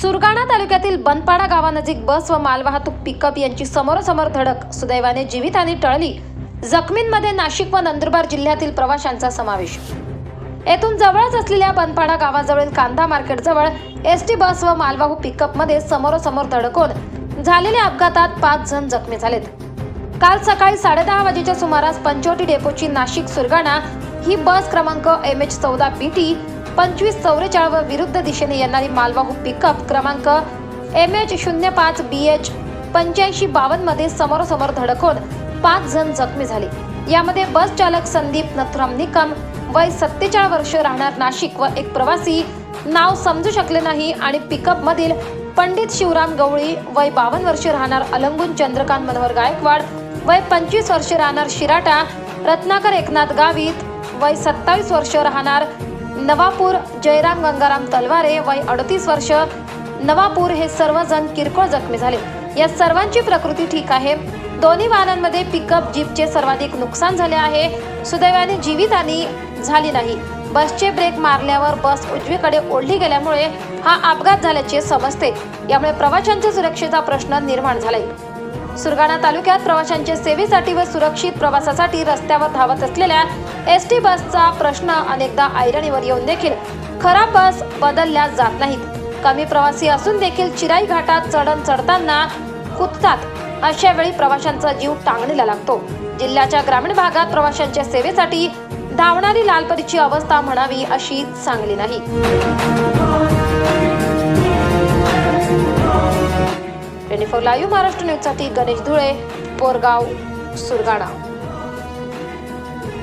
सुरगाणा तालुक्यातील बनपाडा गावानजीक बस व मालवाहतूक पिकअप यांची समोरासमोर धडक. सुदैवाने जीवितहानी टळली. जखमींमध्ये नाशिक व नंदुरबार जिल्ह्यातील प्रवाशांचा समावेश. येथून जवळच असलेल्या बनपाडा गावाजवळील कांदा मार्केट जवळ एस टी बस व मालवाहू पिकअपमध्ये समोरासमोर धडकून झालेल्या अपघातात पाच जण जखमी झालेत. काल सकाळी साडेदहा वाजेच्या सुमारास पंचवटी डेपोची नाशिक सुरगाणा ही बस क्रमांक एम एच चौदा पी टी पंचवीस चौवेचाळ व विरुद्ध दिशेने येणारी मालवाहू पिकअप क्रमांक एम एच शून्य पाच बी एच पंच्याऐंशी बावन्नमध्ये समोरासमोर धडकून पाच जण जखमी झाले. यामध्ये बस चालक संदीप नथुराम निकम वय सत्तेचाळ वर्ष राहणार नाशिक व एक प्रवासी नाव समजू शकले नाही आणि पिकअप मधील पंडित शिवराम गवळी वय बावन्न वर्ष राहणार अलंगून चंद्रकांत मनोहर गायकवाड वय पंचवीस वर्ष राहणार शिराटा रत्नाकर एकनाथ गावित वय सत्तावीस वर्ष राहणार नवापूर जयराम गंगाराम तलवारे वय अडतीस वर्ष नवापूर हे सर्वजण किरकोळ जखमी झाले. या सर्वांची प्रकृती ठीक आहे. दोन्ही वाहनांमध्ये पिकअप जीपचे सर्वाधिक नुकसान झाले आहे. सुदैवाने जीवितहानी झाली नाही. बसचे ब्रेक मारल्यावर बस उजवीकडे ओढली गेल्यामुळे हा अपघात झाल्याचे समजते. यामुळे प्रवाशांच्या सुरक्षेचा प्रश्न निर्माण झालाय. सुरगाणा तालुक्यात प्रवाशांच्या सेवेसाठी व सुरक्षित प्रवासासाठी रस्त्यावर धावत असलेल्या एस टी बसचा प्रश्न अनेकदा ऐरणीवर येऊन देखील खराब बस बदलल्या जात नाहीत. कमी प्रवासी असून देखील चिराई घाटात चढण चढताना कुदतात. अशा वेळी प्रवाशांचा जीव टांगणीला लागतो. जिल्ह्याच्या ग्रामीण भागात प्रवाशांच्या सेवेसाठी धावणारी लालपरीची अवस्था म्हणावी अशी चांगली नाही. ट्वेंटी फोर लाईव्ह महाराष्ट्र न्यूजसाठी गणेश धुळे बोरगाव सुरगाणा.